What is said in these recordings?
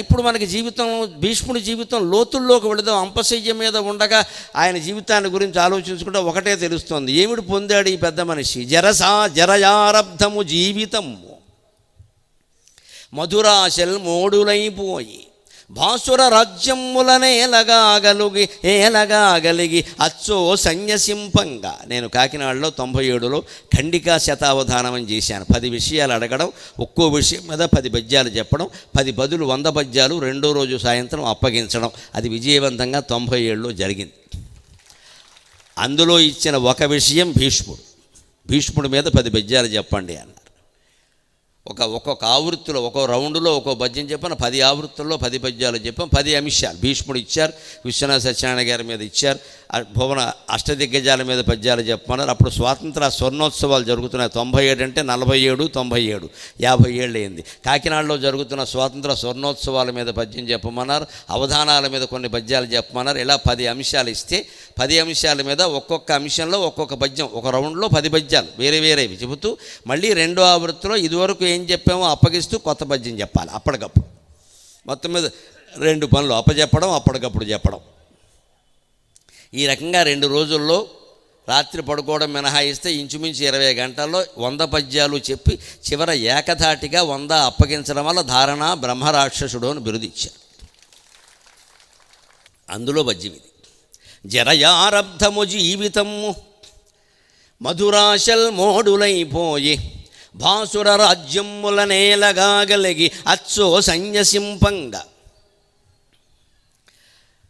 ఇప్పుడు మనకి జీవితం భీష్ముడి జీవితం లోతుల్లోకి వెళదాం అంపశయ్య మీద ఉండగా ఆయన జీవితాన్ని గురించి ఆలోచించుకుంటే ఒకటే తెలుస్తోంది. ఏమిటి పొందాడు ఈ పెద్ద మనిషి? జరసా జరయారబ్ధము జీవితము. మధురాశల్ మోడులైపోయి భాసుర రాజ్యములనే ఎలగాగలిగి ఏలగాగలిగి అచ్చో సన్యసింపంగా నేను కాకినాడలో తొంభై ఏడులో ఖండికా శతావధానం చేశాను. పది విషయాలు అడగడం ఒక్కో విషయం మీద పది పద్యాలు చెప్పడం పది బదులు వంద పద్యాలు రెండో రోజు సాయంత్రం అప్పగించడం అది విజయవంతంగా తొంభై ఏడులో జరిగింది. అందులో ఇచ్చిన ఒక విషయం భీష్ముడు. భీష్ముడి మీద పది పద్యాలు చెప్పండి అని. ఒక ఒక్కొక్క ఆవృత్తిలో ఒక్కో రౌండ్లో ఒక్కో పద్యం చెప్పాను పది ఆవృత్తుల్లో పది పద్యాలు చెప్పాం పది అంశాలు భీష్ముడు ఇచ్చారు విశ్వనాథ సత్యనారాయణ గారి మీద ఇచ్చారు భువన అష్టదిగ్గజాల మీద పద్యాలు చెప్పమన్నారు. అప్పుడు స్వాతంత్ర స్వర్ణోత్సవాలు జరుగుతున్నాయి. తొంభై ఏడు అంటే నలభై ఏడు తొంభై ఏడు. యాభై ఏళ్ళు అయింది. కాకినాడలో జరుగుతున్న స్వాతంత్ర స్వర్ణోత్సవాల మీద పద్యం చెప్పమన్నారు అవధానాల మీద కొన్ని పద్యాలు చెప్పమన్నారు. ఇలా పది అంశాలు ఇస్తే పది అంశాల మీద ఒక్కొక్క అంశంలో ఒక్కొక్క పద్యం ఒక రౌండ్లో పది పద్యాలు వేరే వేరేవి చెబుతూ మళ్ళీ రెండో ఆవృత్తిలో ఇదివరకు ఏం చెప్పామో అప్పగిస్తూ కొత్త పద్యం చెప్పాలి అప్పటికప్పుడు. మొత్తం మీద రెండు పనులు అప్పచెప్పడం అప్పటికప్పుడు చెప్పడం. ఈ రకంగా రెండు రోజుల్లో రాత్రి పడుకోవడం మినహాయిస్తే ఇంచుమించు ఇరవై గంటల్లో వంద పద్యాలు చెప్పి చివర ఏకధాటిగా వంద అప్పగించడం వల్ల ధారణ బ్రహ్మరాక్షసుడు అని బిరుదిచ్చారు అందులో పద్యం ఇది. జరయారబ్ధము జీవితము మధురాశల్ మోడులైపోయి భాసుర రాజ్యముల నేలగాగలిగి అచ్చో సన్యసింపంగా.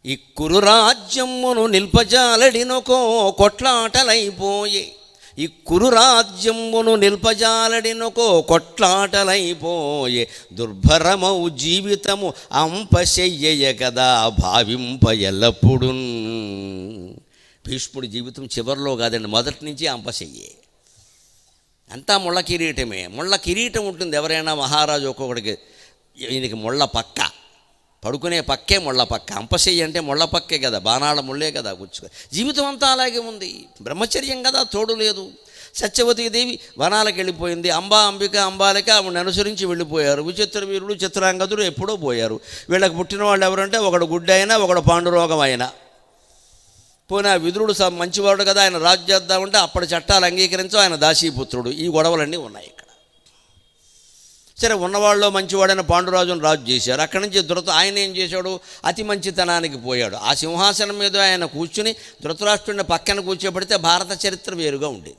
ఇక్కురు రాజ్యమును నిల్పజాలడినొకో కొట్లాటలైపోయే. ఇక్కురు రాజ్యమును నిల్పజాలడినొకో కొట్లాటలైపోయే. దుర్భరమౌ జీవితము అంపశయ్యయ కదా భావింప ఎల్లప్పుడూ భీష్ముడి జీవితం చివరిలో కాదండి మొదటి నుంచి అంపశయ్యే. అంతా ముళ్ళ కిరీటమే. ముళ్ళ కిరీటం ఉంటుంది ఎవరైనా మహారాజు ఒక్కొక్కడికి. ఈయనకి ముళ్ళ పక్క. పడుకునే పక్కే ముళ్ళ పక్క. అంపశయ్య అంటే ముళ్ళ పక్కే కదా. బాణాల ముళ్ళే కదా గుచ్చుకో. జీవితం అంతా అలాగే ఉంది. బ్రహ్మచర్యం కదా తోడు లేదు. సత్యవతీదేవి వనాలకు వెళ్ళిపోయింది. అంబా అంబిక అంబాలిక ఆవిడని అనుసరించి వెళ్ళిపోయారు. విచిత్ర వీరుడు చిత్రాంగదుడు ఎప్పుడో పోయారు. వీళ్ళకి పుట్టిన వాళ్ళు ఎవరంటే ఒకడు గుడ్డ అయినా ఒకడు పాండురోగం అయినా. పోయినా విదురుడు స- మంచివాడు కదా ఆయన రాజు చేద్దామంటే అప్పటి చట్టాలు అంగీకరించు ఆయన దాసీపుత్రుడు. ఈ గొడవలన్నీ ఉన్నాయి ఇక్కడ. సరే ఉన్నవాళ్ళలో మంచివాడైన పాండురాజును రాజు చేశారు. అక్కడి నుంచి ధృత ఆయన ఏం చేశాడు? అతి మంచితనానికి పోయాడు. ఆ సింహాసనం మీద ఆయన కూర్చుని ధృతరాష్ట్రుడిని పక్కన కూర్చోబెడితే భారత చరిత్ర వేరుగా ఉండేది.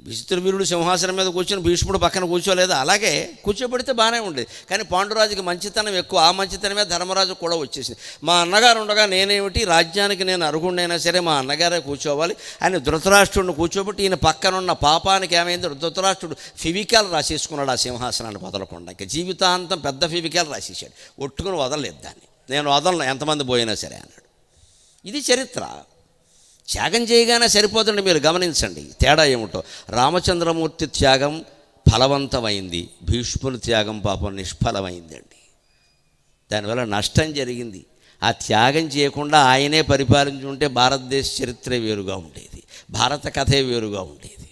విచిత్రవీరుడు సింహాసనం మీద కూర్చొని భీష్ముడు పక్కన కూర్చోలేదు. అలాగే కూర్చోబెడితే బాగానే ఉండేది. కానీ పాండురాజుకి మంచితనం ఎక్కువ. ఆ మంచితనమే ధర్మరాజు కూడా వచ్చేసింది. మా అన్నగారు ఉండగా నేనేమిటి? రాజ్యానికి నేను అర్హుడైనా సరే మా అన్నగారే కూర్చోవాలి అని ధృతరాష్ట్రుడిని కూర్చోబెట్టి ఈయన పక్కనున్న పాపానికి ఏమైంది? ధృతరాష్ట్రుడు ఫివికాలు రాసేసుకున్నాడు ఆ సింహాసనాన్ని వదలకుండా. ఇంకా జీవితాంతం పెద్ద ఫివికాలు రాసేసాడు ఒట్టుకుని వదలలేదు దాన్ని. నేను వదలను. ఎంతమంది పోయినా సరే అన్నాడు. ఇది చరిత్ర. త్యాగం చేయగానే సరిపోతుంది మీరు గమనించండి. తేడా ఏమిటో? రామచంద్రమూర్తి త్యాగం ఫలవంతమైంది. భీష్ముని త్యాగం పాపం నిష్ఫలమైందండి. దానివల్ల నష్టం జరిగింది. ఆ త్యాగం చేయకుండా ఆయనే పరిపాలించి ఉంటే భారతదేశ చరిత్రే వేరుగా ఉండేది. భారత కథే వేరుగా ఉండేది.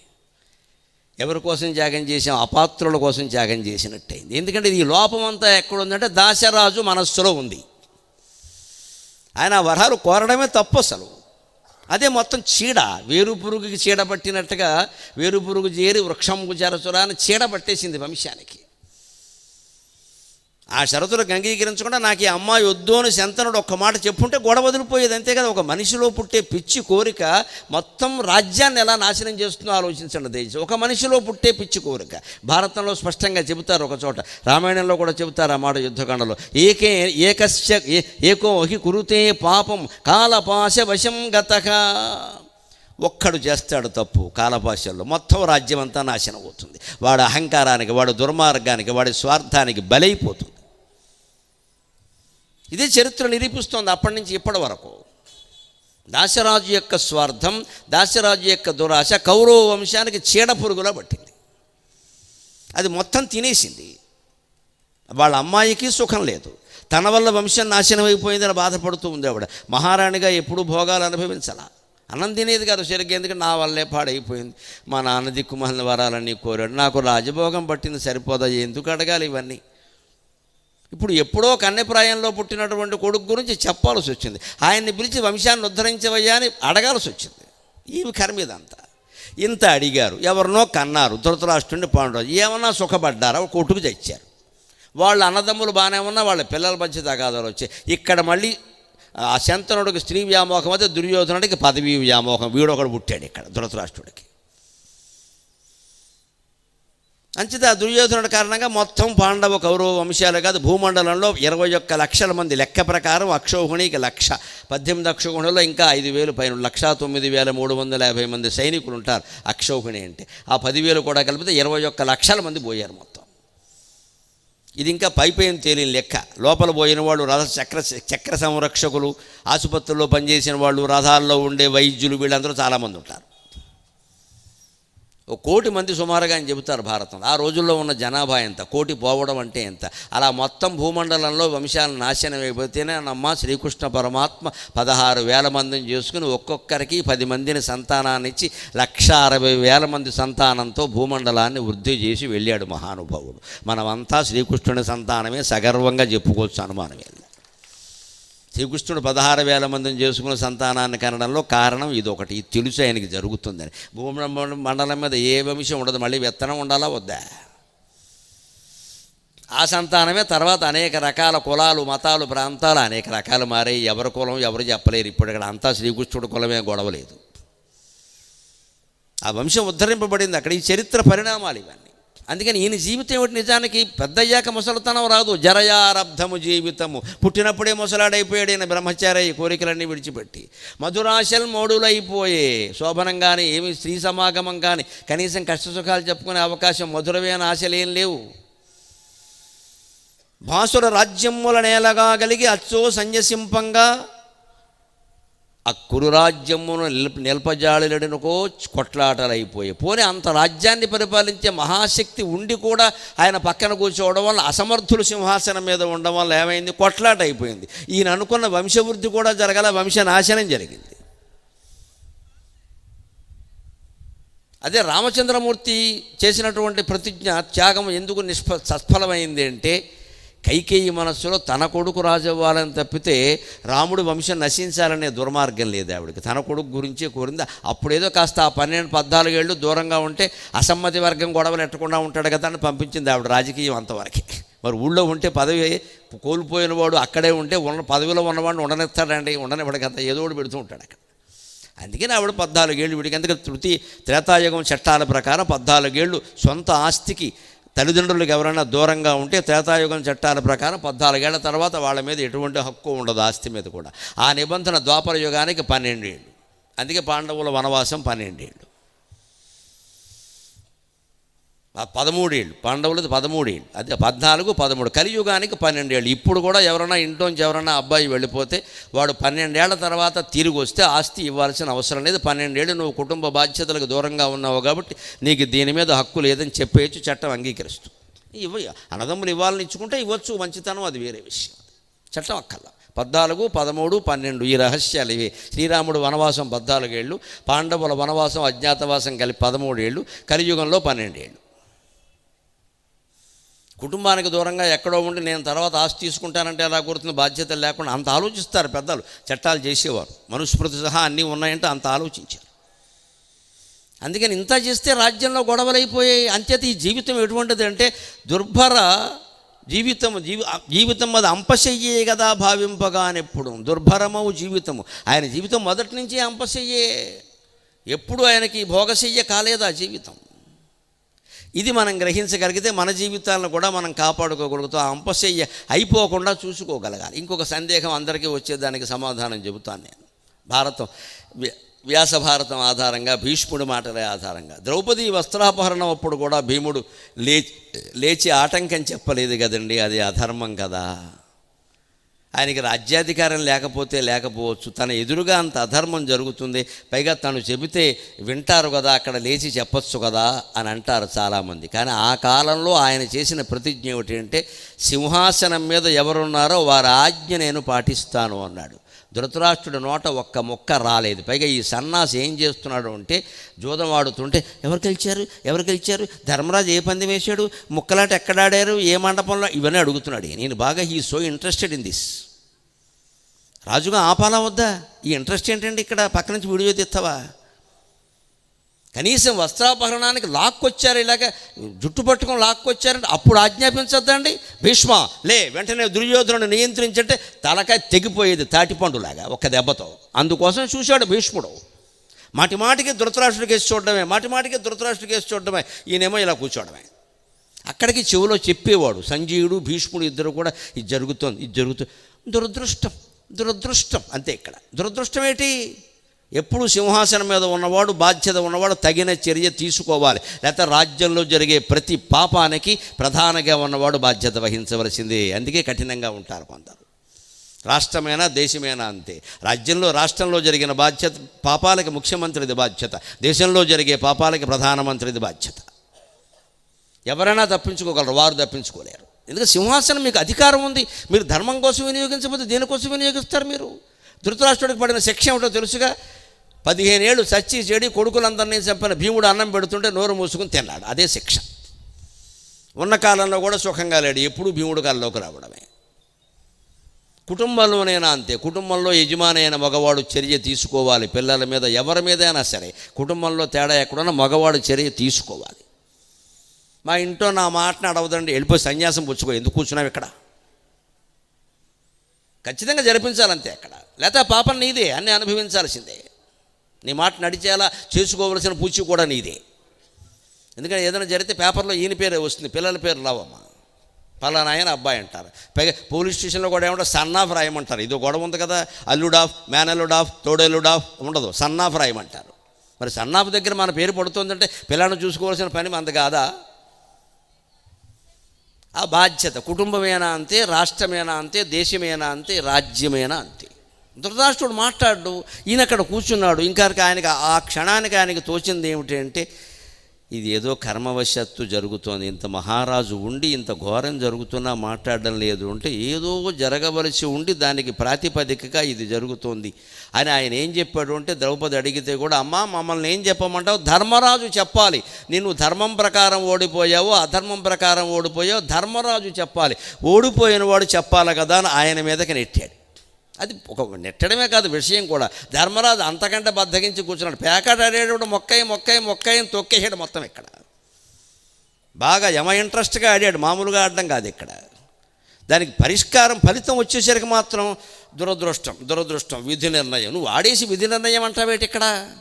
ఎవరి కోసం త్యాగం చేసాం అపాత్రుల కోసం త్యాగం చేసినట్టయింది. ఎందుకంటే ఈ లోపం అంతా ఎక్కడుందంటే దాశరాజు మనస్సులో ఉంది. ఆయన ఆ వరాలు కోరడమే తప్పు అసలు. అదే మొత్తం చీడ. వేరు పురుగుకి చీడ పట్టినట్టుగా వేరు పురుగు చేరి వృక్షంకు చేరచురా అని చీడ పట్టేసింది వంశానికి. ఆ షరతులకు అంగీకరించకుండా నాకు ఈ అమ్మాయి వద్దు అని శంతనుడు ఒక్క మాట చెప్పుంటే గొడవ వదిలిపోయేది. అంతే కదా ఒక మనిషిలో పుట్టే పిచ్చి కోరిక మొత్తం రాజ్యాన్ని ఎలా నాశనం చేస్తుందో ఆలోచించండి దయచేసి. ఒక మనిషిలో పుట్టే పిచ్చి కోరిక. భారతంలో స్పష్టంగా చెబుతారు ఒక చోట. రామాయణంలో కూడా చెబుతారు ఆ మాట యుద్ధకాండలో. ఏకే ఏకస్య ఏ- ఏకో హి కురుతే పాపం కాలపాశ వశం గతక ఒక్కడు చేస్తాడు తప్పు కాలపాశల్లో. మొత్తం రాజ్యం అంతా నాశనం అవుతుంది. వాడు అహంకారానికి వాడు దుర్మార్గానికి వాడి స్వార్థానికి బలైపోతుంది. ఇదే చరిత్ర నిరూపిస్తోంది అప్పటి నుంచి ఇప్పటి వరకు. దాశరాజు యొక్క స్వార్థం దాశరాజు యొక్క దురాశ కౌరవ వంశానికి చీడ పురుగులా పట్టింది. అది మొత్తం తినేసింది. వాళ్ళ అమ్మాయికి సుఖం లేదు. తన వల్ల వంశం నాశనం అయిపోయిందని బాధపడుతూ ఉంది ఆవిడ. మహారాణిగా ఎప్పుడు భోగాలు అనుభవించాలా. అన్నం తినేది కాదు సరిగ్గా ఎందుకంటే నా వల్లే పాడైపోయింది. మా నాన్న దిక్కుమాలిన వరాలన్నీ కోరాడు. నాకు రాజభోగం పట్టింది సరిపోదా? ఎందుకు అడగాలి ఇవన్నీ? ఇప్పుడు ఎప్పుడో కన్నెప్రాయంలో పుట్టినటువంటి కొడుకు గురించి చెప్పాల్సి వచ్చింది. ఆయన్ని పిలిచి వంశాన్ని ఉద్ధరించవయ్యా అని అడగాల్సి వచ్చింది. ఈమె కర్మీదంతా ఇంత అడిగారు. ఎవరినో కన్నారు. ధృతరాష్ట్రుని పాండరాజు. ఏమన్నా సుఖపడ్డారా? ఒక కొట్టుకు తెచ్చారు. వాళ్ళ అన్నదమ్ములు బాగానే ఉన్నా వాళ్ళ పిల్లల మధ్య తగాదాలు వచ్చాయి. ఇక్కడ మళ్ళీ ఆ శంతనుడికి స్త్రీ వ్యామోహం అయితే దుర్యోధనుడికి పదవీ వ్యామోహం. వీడొకడు పుట్టాడు ఇక్కడ ధృతరాష్ట్రుడికి. అంచిత ఆ దుర్యోధనుడి కారణంగా మొత్తం పాండవ కౌరవ వంశాలు కాదు భూమండలంలో ఇరవై ఒక్క లక్షల మంది లెక్క ప్రకారం అక్షోహిణికి లక్ష పద్దెనిమిది అక్షోహిణిలో ఇంకా ఐదు వేలు పైన లక్ష తొమ్మిది వేల మూడు వందల యాభై మంది సైనికులు ఉంటారు అక్షోహిణి అంటే. ఆ పదివేలు కూడా కలిపితే ఇరవై ఒక్క లక్షల మంది పోయారు మొత్తం. ఇది ఇంకా పైపైన తేలిన లెక్క. లోపల పోయిన వాళ్ళు రథ చక్ర చక్ర సంరక్షకులు ఆసుపత్రుల్లో పనిచేసిన వాళ్ళు రథాల్లో ఉండే వైద్యులు వీళ్ళందరూ చాలామంది ఉంటారు. ఓ కోటి మంది సుమారుగా అని చెబుతారు భారతం. ఆ రోజుల్లో ఉన్న జనాభా ఎంత? కోటి పోవడం అంటే ఎంత? అలా మొత్తం భూమండలంలో వంశాలు నాశనం అయిపోతేనే నమ్మ శ్రీకృష్ణ పరమాత్మ పదహారు వేల మందిని చేసుకుని ఒక్కొక్కరికి పది మందిని సంతానాన్ని ఇచ్చి లక్ష అరవై వేల మంది సంతానంతో భూమండలాన్ని వృద్ధి చేసి వెళ్ళాడు మహానుభావుడు. మనమంతా శ్రీకృష్ణుని సంతానమే సగర్వంగా చెప్పుకోవచ్చు అనుమానమే శ్రీకృష్ణుడు పదహారు వేల మందిని చేసుకున్న సంతానాన్ని కనడంలో కారణం ఇది ఒకటి ఇది తెలుసు ఆయనకి జరుగుతుందని. భూమి మండలం మీద ఏ వంశం ఉండదు. మళ్ళీ విత్తనం ఉండాలా వద్దా? ఆ సంతానమే తర్వాత అనేక రకాల కులాలు మతాలు ప్రాంతాలు అనేక రకాలు మారాయి. ఎవరి కులం ఎవరు చెప్పలేరు. ఇప్పుడు ఇక్కడ అంతా శ్రీకృష్ణుడు కులమే గొడవలేదు ఆ వంశం ఉద్ధరింపబడింది అక్కడ. ఈ చరిత్ర పరిణామాలు ఇవన్నీ. అందుకని ఈయన జీవితం ఏమిటి నిజానికి? పెద్దయ్యాక ముసలితనం రాదు. జరయారబ్ధము జీవితము. పుట్టినప్పుడే ముసలాడైపోయాడు ఈయన బ్రహ్మచారి కోరికలన్నీ విడిచిపెట్టి. మధురాశలు మోడులైపోయే. శోభనం కానీ ఏమి స్త్రీ సమాగమం కానీ కనీసం కష్టసుఖాలు చెప్పుకునే అవకాశం మధురమైన ఆశలు ఏం లేవు. భాసుర రాజ్యముల నేలగా కలిగి అచ్చో సంజసింపంగా ఆ కురురాజ్యమును నిల్ప నిల్పజాళులనుకో కొట్లాటలైపోయాయి పోనీ అంత రాజ్యాన్ని పరిపాలించే మహాశక్తి ఉండి కూడా ఆయన పక్కన కూర్చోవడం వల్ల అసమర్థులు సింహాసనం మీద ఉండడం వల్ల ఏమైంది? కొట్లాట అయిపోయింది ఈయన అనుకున్న వంశవృద్ధి కూడా జరగల వంశనాశనం జరిగింది. అదే రామచంద్రమూర్తి చేసినటువంటి ప్రతిజ్ఞ త్యాగం ఎందుకు నిష్ఫ సఫలమైంది అంటే కైకేయి మనస్సులో తన కొడుకు రాజవ్వాలని తప్పితే రాముడు వంశం నశించాలనే దుర్మార్గం లేదు ఆవిడకి. తన కొడుకు గురించే కోరింది. అప్పుడేదో కాస్త ఆ పన్నెండు పద్నాలుగేళ్ళు దూరంగా ఉంటే అసమ్మతి వర్గం గొడవలు ఎట్టకుండా ఉంటాడు కదా అని పంపించింది ఆవిడ రాజకీయం అంతవరకు. మరి ఊళ్ళో ఉంటే పదవి కోల్పోయిన వాడు అక్కడే ఉంటే ఉన్న పదవిలో ఉన్నవాడిని ఉండనిస్తాడండి ఉండనివ్వడు కదా ఏదో ఒకటి పెడుతూ ఉంటాడు అక్కడ. అందుకని ఆవిడ పద్నాలుగేళ్ళు వీడికి. ఎందుకంటే తృతి త్రేతాయుగం చట్టాల ప్రకారం పద్నాలుగేళ్ళు సొంత ఆస్తికి తల్లిదండ్రులకు ఎవరైనా దూరంగా ఉంటే త్రేతాయుగం చట్టాల ప్రకారం పద్నాలుగేళ్ళ తర్వాత వాళ్ళ మీద ఎటువంటి హక్కు ఉండదు ఆస్తి మీద కూడా. ఆ నిబంధన ద్వాపర యుగానికి పన్నెండేళ్ళు. అందుకే పాండవుల వనవాసం పన్నెండేళ్ళు ఆ పదమూడేళ్ళు పాండవులది పదమూడేళ్ళు అదే పద్నాలుగు పదమూడు కలియుగానికి పన్నెండేళ్ళు. ఇప్పుడు కూడా ఎవరైనా ఇంట్లోంచి ఎవరైనా అబ్బాయి వెళ్ళిపోతే వాడు పన్నెండేళ్ళ తర్వాత తిరిగి వస్తే ఆస్తి ఇవ్వాల్సిన అవసరం లేదు. పన్నెండేళ్ళు నువ్వు కుటుంబ బాధ్యతలకు దూరంగా ఉన్నావు కాబట్టి నీకు దీని మీద హక్కు లేదని చెప్పేయచ్చు చట్టం అంగీకరిస్తూ. ఇవ్వ అన్నదమ్ములు ఇవ్వాలని ఇచ్చుకుంటే ఇవ్వచ్చు మంచితనం అది వేరే విషయం. చట్టం అక్కల్లా పద్నాలుగు పదమూడు పన్నెండు ఈ రహస్యాలు ఇవి. శ్రీరాముడు వనవాసం పద్నాలుగేళ్ళు పాండవుల వనవాసం అజ్ఞాతవాసం కలిపి పదమూడేళ్ళు కలియుగంలో పన్నెండేళ్ళు. కుటుంబానికి దూరంగా ఎక్కడో ఉండి నేను తర్వాత ఆస్తి తీసుకుంటానంటే ఎలా గుర్తుంది బాధ్యత లేకుండా అంత ఆలోచిస్తారు పెద్దలు. చట్టాలు చేసేవారు. మనుస్మృతి సహా అన్నీ ఉన్నాయంటే అంత ఆలోచించారు. అందుకని ఇంత చేస్తే రాజ్యంలో గొడవలైపోయాయి అయిపోయాయి అంచేత ఈ జీవితం ఎటువంటిది అంటే దుర్భర జీవితం జీవి జీవితం అది అంపశయ్యే కదా భావింపగానెప్పుడు. దుర్భరమవు జీవితము. ఆయన జీవితం మొదటి నుంచి అంపశయ్యే. ఎప్పుడు ఆయనకి భోగశయ్య కాలేదా జీవితం. ఇది మనం గ్రహించగలిగితే మన జీవితాలను కూడా మనం కాపాడుకోగలుగుతాం. అంపశయ్య అయిపోకుండా చూసుకోగలగాలి. ఇంకొక సందేహం అందరికీ వచ్చేదానికి సమాధానం చెబుతాను నేను. భారతం వ్యాస భారతం ఆధారంగా భీష్ముడి మాటలే ఆధారంగా. ద్రౌపది వస్త్రాపహరణం అప్పుడు కూడా భీముడు లేచి లేచి ఆటంకం చెప్పలేదు కదండి అది అధర్మం కదా. ఆయనకి రాజ్యాధికారం లేకపోతే లేకపోవచ్చు. తన ఎదురుగా అంత అధర్మం జరుగుతుంది. పైగా తను చెబితే వింటారు కదా అక్కడ లేచి చెప్పచ్చు కదా అని అంటారు చాలామంది. కానీ ఆ కాలంలో ఆయన చేసిన ప్రతిజ్ఞ ఏమిటి అంటే సింహాసనం మీద ఎవరున్నారో వారి ఆజ్ఞ నేను పాటిస్తాను అన్నాడు. ధృతరాష్ట్రుడి నోట ఒక్క మొక్క రాలేదు. పైగా ఈ సన్నాసి ఏం చేస్తున్నాడు అంటే జూదం ఆడుతుంటే ఎవరు గెలిచారు? ఎవరు గెలిచారు? ధర్మరాజు ఏ పందెం వేశాడు? ముక్కలాట ఎక్కడాడారు ఏ మండపంలో? ఇవన్నీ అడుగుతున్నాడు నేను బాగా he so interested in this రాజుగా ఆపాలా వద్దా? ఈ ఇంట్రెస్ట్ ఏంటండి ఇక్కడ? పక్క నుంచి వీడియో తీస్తావా కనీసం వస్త్రాపహరణానికి లాక్కొచ్చారు ఇలాగ జుట్టు పట్టుకొని లాక్కొచ్చారంటే అప్పుడు ఆజ్ఞాపించొద్దండి? భీష్మ లే వెంటనే దుర్యోధనుడు నియంత్రించంటే తలకాయ తెగిపోయేది తాటిపండులాగా ఒక దెబ్బతో. అందుకోసం చూశాడు భీష్ముడు. మాటి మాటికి ధృతరాష్ట్రుడికి వేసి చూడడమే మాటి మాటికి ధృతరాష్ట్రుడికి వేసి చూడడమే ఈయనేమో ఇలా కూర్చోవడమే అక్కడికి చెవిలో చెప్పేవాడు సంజీవుడు భీష్ముడు ఇద్దరు కూడా ఇది జరుగుతోంది ఇది జరుగుతుంది. దురదృష్టం దురదృష్టం అంతే ఇక్కడ. దురదృష్టం ఏంటి? ఎప్పుడు సింహాసనం మీద ఉన్నవాడు బాధ్యత ఉన్నవాడు తగిన చర్య తీసుకోవాలి. లేకపోతే రాజ్యంలో జరిగే ప్రతి పాపానికి ప్రధానంగా ఉన్నవాడు బాధ్యత వహించవలసిందే. అందుకే కఠినంగా ఉంటారు కొందరు. రాష్ట్రమైనా దేశమైనా అంతే. రాజ్యంలో రాష్ట్రంలో జరిగిన బాధ్యత పాపాలకి ముఖ్యమంత్రిది బాధ్యత. దేశంలో జరిగే పాపాలకి ప్రధానమంత్రిది బాధ్యత. ఎవరైనా తప్పించుకోగలరు వారు తప్పించుకోలేరు. ఎందుకంటే సింహాసనం మీకు అధికారం ఉంది. మీరు ధర్మం కోసం వినియోగించకపోతే దేనికోసం వినియోగిస్తారు మీరు? ధృతరాష్ట్రుడికి పడిన శిక్ష ఏమిటో తెలుసుగా? పదిహేను ఏళ్ళు సచ్చి చెడి కొడుకులందరినీ చంపిన భీముడు అన్నం పెడుతుంటే నోరు మూసుకుని తిన్నాడు. అదే శిక్ష. ఉన్న కాలంలో కూడా సుఖంగా లేడు. ఎప్పుడు భీముడు కాలంలోకి రావడమే. కుటుంబంలోనైనా అంతే. కుటుంబంలో యజమాని అయిన మగవాడు చర్య తీసుకోవాలి. పిల్లల మీద ఎవరి మీదైనా సరే. కుటుంబంలో తేడా ఎక్కడున్నా మగవాడు చర్య తీసుకోవాలి. మా ఇంట్లో నా మాటను అడవదండి. వెళ్ళిపోయి సన్యాసం పుచ్చుకో. ఎందుకు కూర్చున్నావు ఇక్కడ? ఖచ్చితంగా జరిపించాలంతే అక్కడ. లేకపోతే పాపం నీదే. అన్నీ అనుభవించాల్సిందే. నీ మాట నడిచేలా చేసుకోవలసిన పూచి కూడా నీదే. ఎందుకంటే ఏదైనా జరిగితే పేపర్లో ఈయన పేరే వస్తుంది పిల్లల పేరు రావమ్మా. పలానా ఆయన అబ్బాయి అంటారు. పైగా పోలీస్ స్టేషన్లో కూడా ఏమంటారు? సన్ ఆఫ్ రాయమంటారు ఇది గొడవ ఉంది కదా అల్లుడ్ ఆఫ్ మేనల్లుడ్ ఆఫ్ తోడల్లుడ్ ఆఫ్ ఉండదు. సన్ ఆఫ్ రాయమంటారు మరి సన్ ఆఫ్ దగ్గర మన పేరు పడుతుందంటే పిల్లలను చూసుకోవాల్సిన పని మనది కాదా? ఆ బాధ్యత కుటుంబమేనా అంతే రాష్ట్రమేనా అంతే దేశమేనా అంతే రాజ్యమేనా అంతే. ధృతరాష్ట్రుడు మాట్లాడు ఈయన అక్కడ కూర్చున్నాడు. ఇంకా ఆయనకి ఆ క్షణానికి ఆయనకి తోచింది ఏమిటంటే ఇది ఏదో కర్మవశత్తు జరుగుతోంది. ఇంత మహారాజు ఉండి ఇంత ఘోరం జరుగుతున్నా మాట్లాడడం లేదు అంటే ఏదో జరగవలసి ఉండి దానికి ప్రాతిపదికగా ఇది జరుగుతోంది. అని ఆయన ఏం చెప్పాడు అంటే ద్రౌపది అడిగితే కూడా అమ్మా మమ్మల్ని ఏం చెప్పమంటావు? ధర్మరాజు చెప్పాలి. నేను ధర్మం ప్రకారం ఓడిపోయావు అధర్మం ప్రకారం ఓడిపోయావు ధర్మరాజు చెప్పాలి. ఓడిపోయిన వాడు చెప్పాలి కదా అని ఆయన మీదకి నెట్టాడు. అది ఒక నెట్టడమే కాదు విషయం కూడా. ధర్మరాజు అంతకంటే బద్దగించి కూర్చున్నాడు. పేకాట ఆడేటప్పుడు మొక్కయి మొక్కయి మొక్కయి తొక్కేసాడు మొత్తం ఇక్కడ. బాగా యమ ఇంట్రెస్ట్గా ఆడాడు. మామూలుగా ఆడడం కాదు ఇక్కడ. దానికి పరిష్కారం ఫలితం వచ్చేసరికి మాత్రం దురదృష్టం దురదృష్టం విధి నిర్ణయం. నువ్వు ఆడేసి విధి నిర్ణయం అంటావేటి ఇక్కడ?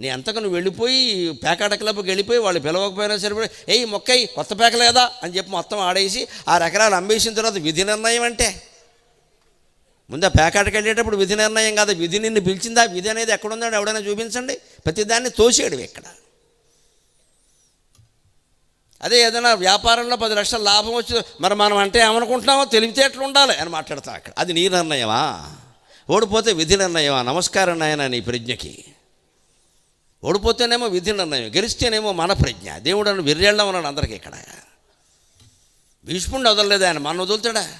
నీ అంతకు నువ్వు వెళ్ళిపోయి పేకాట క్లబ్కి వెళ్ళిపోయి వాళ్ళు పిలవకపోయినా సరిపోయి ఏయ్ మొక్కయి కొత్త పేక లేదా అని చెప్పి మొత్తం ఆడేసి ఆరు ఎకరాలు అమ్మేసిన తర్వాత విధి నిర్ణయం అంటే? ముందు ఆ పేకాటకి వెళ్ళేటప్పుడు విధి నిర్ణయం కాదు. విధి నిన్ను పిలిచిందా? విధి అనేది ఎక్కడుందో ఎవడైనా చూపించండి. ప్రతిదాన్ని తోసేయడం ఇక్కడ. అదే ఏదైనా వ్యాపారంలో పది లక్షల లాభం వచ్చి మరి మనం అంటే ఏమనుకుంటున్నామో తెలివితేటలు ఉండాలి అని మాట్లాడతాం అక్కడ. అది నీ నిర్ణయమా? ఓడిపోతే విధి నిర్ణయమా? నమస్కారం నాయన నీ ప్రజ్ఞకి. ఓడిపోతేనేమో విధి నిర్ణయం గెలిస్తేనేమో మన ప్రజ్ఞ. దేవుడు అని విర్రేళ్ళం ఉన్నాడు అందరికీ ఇక్కడ. భీష్ముడు వదలలేదు ఆయన. మన వదులుతాడా?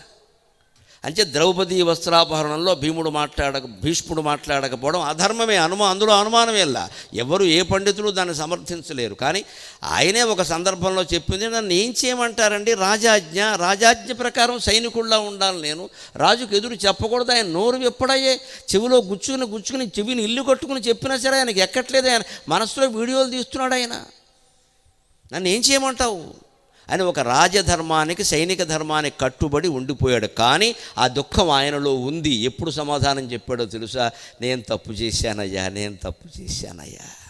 అంటే ద్రౌపది వస్త్రాపహరణంలో భీముడు మాట్లాడక భీష్ముడు మాట్లాడకపోవడం అధర్మమే. అనుమా అందులో అనుమానమేలా ఎవరు ఏ పండితులు దాన్ని సమర్థించలేరు. కానీ ఆయనే ఒక సందర్భంలో చెప్పింది నన్ను ఏం చేయమంటారండి? రాజాజ్ఞ రాజాజ్ఞ ప్రకారం సైనికుల్లా ఉండాలి నేను. రాజుకు ఎదురు చెప్పకూడదు. ఆయన నోరు ఎప్పుడయ్యే చెవిలో గుచ్చుకుని గుచ్చుకుని చెవిని ఇల్లు కట్టుకుని చెప్పినా సరే ఆయనకి ఎక్కట్లేదు. ఆయన మనసులో వీడియోలు తీస్తున్నాడు ఆయన. నన్ను ఏం చేయమంటావు? అని ఒక రాజధర్మానికి సైనిక ధర్మానికి కట్టుబడి ఉండిపోయాడు. కానీ ఆ దుఃఖం ఆయనలో ఉంది. ఎప్పుడు సమాధానం చెప్పాడో తెలుసా? నేను తప్పు చేశానయ్యా నేను తప్పు చేశానయ్యా.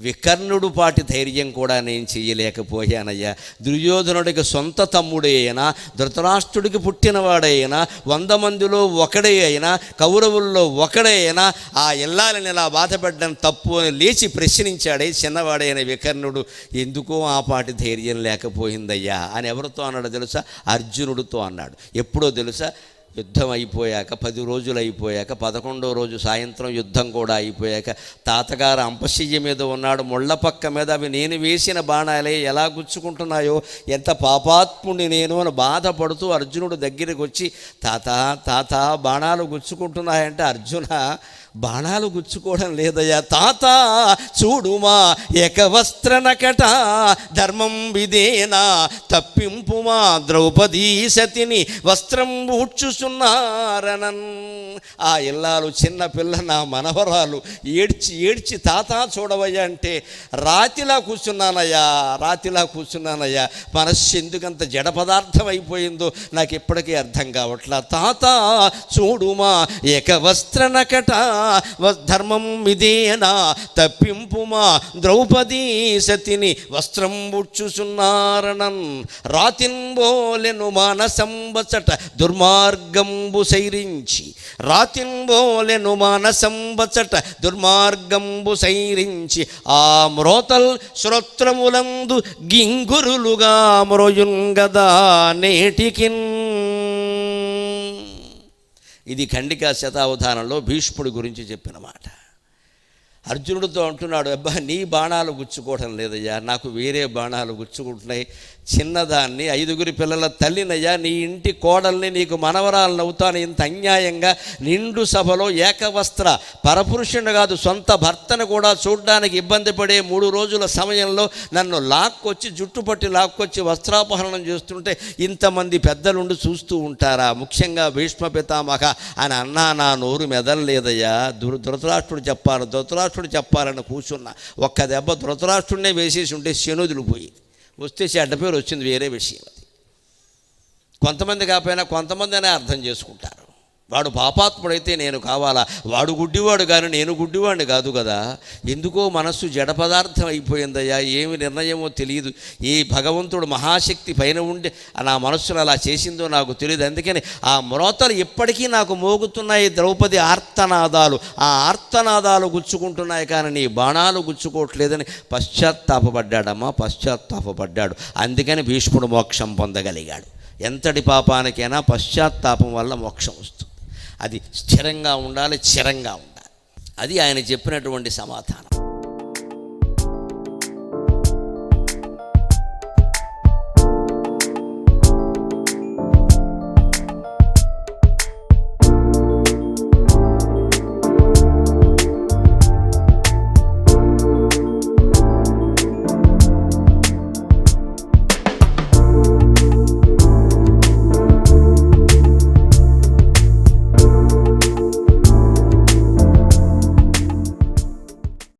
వికర్ణుడు పాటి ధైర్యం కూడా నేను చేయలేకపోయానయ్యా. దుర్యోధనుడికి సొంత తమ్ముడే అయినా ధృతరాష్ట్రుడికి పుట్టినవాడైనా వంద మందిలో ఒకడే అయినా కౌరవుల్లో ఒకడే అయినా ఆ ఇల్లాలని ఇలా బాధపడ్డం తప్పు అని లేచి ప్రశ్నించాడే చిన్నవాడైన వికర్ణుడు ఎందుకో ఆ పాటి ధైర్యం లేకపోయిందయ్యా? అని ఎవరితో అన్నాడు తెలుసా? అర్జునుడితో అన్నాడు. ఎప్పుడో తెలుసా? యుద్ధం అయిపోయాక పది రోజులు అయిపోయాక పదకొండో రోజు సాయంత్రం యుద్ధం కూడా అయిపోయాక తాతగారు అంపశయ్య మీద ఉన్నాడు ముళ్ళ పక్క మీద అవి నేను వేసిన బాణాలే ఎలా గుచ్చుకుంటున్నాయో ఎంత పాపాత్ముడి నేను అని బాధపడుతూ అర్జునుడు దగ్గరికి వచ్చి తాత తాత బాణాలు గుచ్చుకుంటున్నాయంటే అర్జున బాణాలు గుచ్చుకోవడం లేదయ్యా. తాత చూడుమా ఏకవస్త్ర నకట ధర్మం విదేనా తప్పింపుమా ద్రౌపదీ సతిని వస్త్రం ఊడ్చుచున్నారనన్. ఆ ఇల్లాలు చిన్న పిల్ల నా మనవరాలు ఏడ్చి ఏడ్చి తాత చూడవయ్యా అంటే రాతిలా కూర్చున్నానయ్యా రాతిలా కూర్చున్నానయ్యా. మనస్సు ఎందుకంత జడ పదార్థం అయిపోయిందో నాకు ఇప్పటికీ అర్థం కావట్లా. తాత చూడుమా ఏకవస్త్ర నకట ధర్మం ఇదేనా తప్పింపుమా? ద్రౌపదీ సతిని వస్త్రం బుచ్చుచున్నారనన్ రాతిన్బోలెను మానసంబచట దుర్మార్గంబు సైరించి. రాతిన్బోలెను మానసంబచట దుర్మార్గంబు సైరించి. ఆ మ్రోతల్ శ్రోత్రములందు గింగురులుగా మ్రోయుంగదా నేటికిన్ ఇది ఖండికా శతావధానంలో భీష్ముడి గురించి చెప్పిన మాట. అర్జునుడితో అంటున్నాడు అబ్బా నీ బాణాలు గుచ్చుకోవడం లేదయ్యా నాకు వేరే బాణాలు గుచ్చుకుంటున్నాయి చిన్నదాన్ని ఐదుగురి పిల్లల తల్లినయ్యా నీ ఇంటి కోడల్ని నీకు మనవరాలను అవుతాను ఇంత అన్యాయంగా నిండు సభలో ఏకవస్త్ర పరపురుషుని కాదు సొంత భర్తను కూడా చూడడానికి ఇబ్బంది పడే మూడు రోజుల సమయంలో నన్ను లాక్కొచ్చి జుట్టు పట్టి లాక్కొచ్చి వస్త్రాపహరణం చేస్తుంటే ఇంతమంది పెద్దలుండి చూస్తూ ఉంటారా? ముఖ్యంగా భీష్మ పితామహ అని అన్నా నా నోరు మెదలలేదయ్యా. దుర్ ధృతరాష్ట్రుడు చెప్పాలి ధృతరాష్ట్రుడు చెప్పాలని కూర్చున్నా ఒక్క దెబ్బ ధృతరాష్ట్రుడినే వేసేసి ఉంటే శనుదులు పోయి వస్తే చెడ్డ పేరు వచ్చింది వేరే విషయం అది. కొంతమంది కాకపోయినా కొంతమంది అర్థం చేసుకుంటారు. వాడు పాపాత్ముడైతే నేను కావాలా? వాడు గుడ్డివాడు కానీ నేను గుడ్డివాడిని కాదు కదా. ఎందుకో మనస్సు జడ పదార్థం అయిపోయిందయ్యా. ఏమి నిర్ణయమో తెలియదు. ఈ భగవంతుడు మహాశక్తి పైన ఉండి నా మనస్సును అలా చేసిందో నాకు తెలియదు అందుకని ఆ మ్రోతలు ఇప్పటికీ నాకు మోగుతున్నాయి. ద్రౌపది ఆర్తనాదాలు. ఆ ఆర్తనాదాలు గుచ్చుకుంటున్నాయి కానీ నీ బాణాలు గుచ్చుకోవట్లేదని పశ్చాత్తాపపడ్డాడమ్మా పశ్చాత్తాపడ్డాడు అందుకని భీష్ముడు మోక్షం పొందగలిగాడు. ఎంతటి పాపానికైనా పశ్చాత్తాపం వల్ల మోక్షం వస్తుంది. అది స్థిరంగా ఉండాలి చిరంగా ఉండాలి. అది ఆయన చెప్పినటువంటి సమాధానం.